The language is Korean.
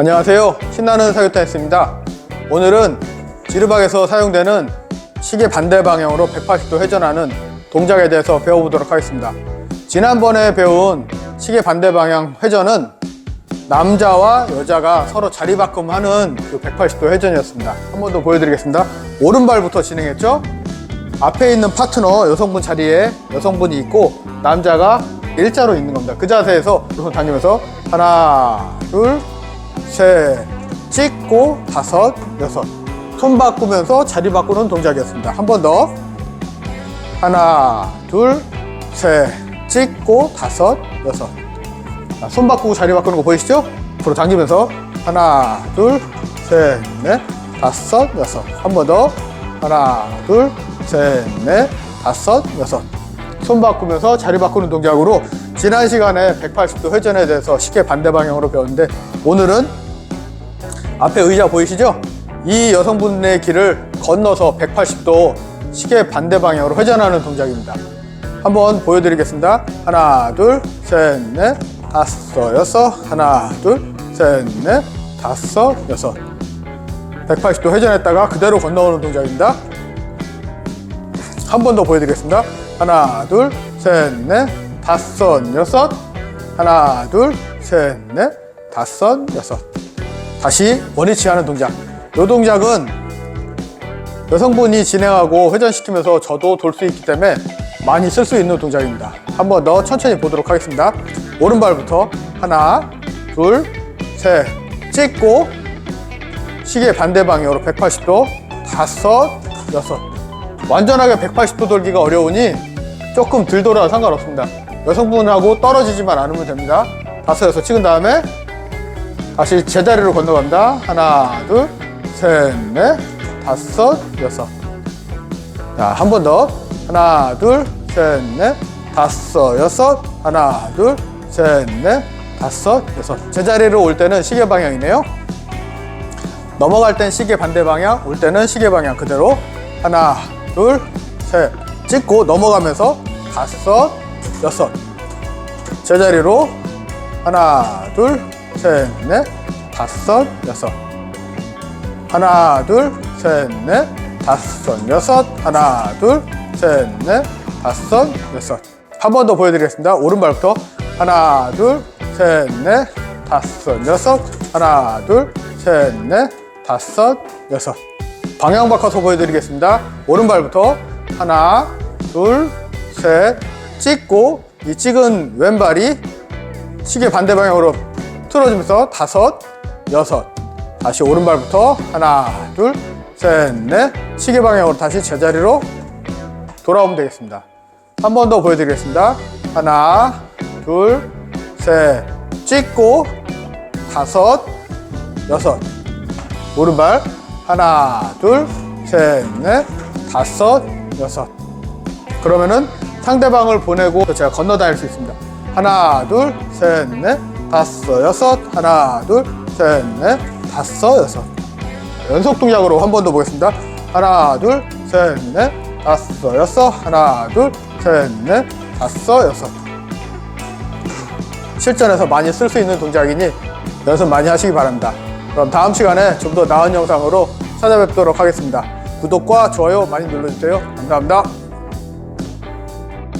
안녕하세요. 신나는 사교타였습니다. 오늘은 지르박에서 사용되는 시계 반대 방향으로 180도 회전하는 동작에 대해서 배워보도록 하겠습니다. 지난번에 배운 시계 반대 방향 회전은 남자와 여자가 서로 자리바꿈하는 그 180도 회전이었습니다. 한 번 더 보여드리겠습니다. 오른발부터 진행했죠? 앞에 있는 파트너 여성분 자리에 여성분이 있고 남자가 일자로 있는 겁니다. 그 자세에서 우선 당기면서 하나, 둘, 셋, 찍고 다섯, 여섯. 손 바꾸면서 자리 바꾸는 동작이었습니다. 한 번 더. 하나, 둘, 셋, 찍고 다섯, 여섯. 자, 손 바꾸고 자리 바꾸는 거 보이시죠? 앞으로 당기면서 하나, 둘, 셋, 넷, 다섯, 여섯. 한 번 더. 하나, 둘, 셋, 넷, 다섯, 여섯. 손 바꾸면서 자리 바꾸는 동작으로 지난 시간에 180도 회전에 대해서 쉽게 반대 방향으로 배웠는데 오늘은 앞에 의자 보이시죠? 이 여성분의 길을 건너서 180도 시계 반대 방향으로 회전하는 동작입니다. 한번 보여드리겠습니다. 하나, 둘, 셋, 넷, 다섯, 여섯. 하나, 둘, 셋, 넷, 다섯, 여섯. 180도 회전했다가 그대로 건너오는 동작입니다. 한 번 더 보여드리겠습니다. 하나, 둘, 셋, 넷, 다섯, 여섯. 하나, 둘, 셋, 넷, 다섯, 여섯. 다시 원위치 하는 동작. 이 동작은 여성분이 진행하고 회전시키면서 저도 돌 수 있기 때문에 많이 쓸 수 있는 동작입니다. 한번 더 천천히 보도록 하겠습니다. 오른발부터 하나, 둘, 셋, 찍고 시계 반대 방향으로 180도, 다섯, 여섯. 완전하게 180도 돌기가 어려우니 조금 덜 돌아도 상관없습니다. 여성분하고 떨어지지만 않으면 됩니다. 다섯, 여섯 찍은 다음에 다시 제자리로 건너갑니다. 하나, 둘, 셋, 넷, 다섯, 여섯. 자, 한 번 더. 하나, 둘, 셋, 넷, 다섯, 여섯. 하나, 둘, 셋, 넷, 다섯, 여섯. 제자리로 올 때는 시계 방향이네요. 넘어갈 땐 시계 반대 방향, 올 때는 시계 방향 그대로. 하나, 둘, 셋. 찍고 넘어가면서 다섯, 여섯. 제자리로 하나, 둘, 셋, 넷, 다섯, 여섯. 하나, 둘, 셋, 넷, 다섯, 여섯. 하나, 둘, 셋, 넷, 다섯, 여섯. 한 번 더 보여드리겠습니다. 오른발부터. 하나, 둘, 셋, 넷, 다섯, 여섯. 하나, 둘, 셋, 넷, 다섯, 여섯. 방향 바꿔서 보여드리겠습니다. 오른발부터. 하나, 둘, 셋, 찍고, 이 찍은 왼발이 시계 반대 방향으로 틀어주면서 다섯, 여섯. 다시 오른발부터 하나, 둘, 셋, 넷. 시계 방향으로 다시 제자리로 돌아오면 되겠습니다. 한 번 더 보여드리겠습니다. 하나, 둘, 셋. 찍고 다섯, 여섯. 오른발 하나, 둘, 셋, 넷, 다섯, 여섯. 그러면은 상대방을 보내고 제가 건너 다닐 수 있습니다. 하나, 둘, 셋, 넷, 다섯, 여섯. 하나, 둘, 셋, 넷, 다섯, 여섯. 연속 동작으로 한 번 더 보겠습니다. 하나, 둘, 셋, 넷, 다섯, 여섯. 하나, 둘, 셋, 넷, 다섯, 여섯. 실전에서 많이 쓸 수 있는 동작이니 연습 많이 하시기 바랍니다. 그럼 다음 시간에 좀 더 나은 영상으로 찾아뵙도록 하겠습니다. 구독과 좋아요 많이 눌러주세요. 감사합니다.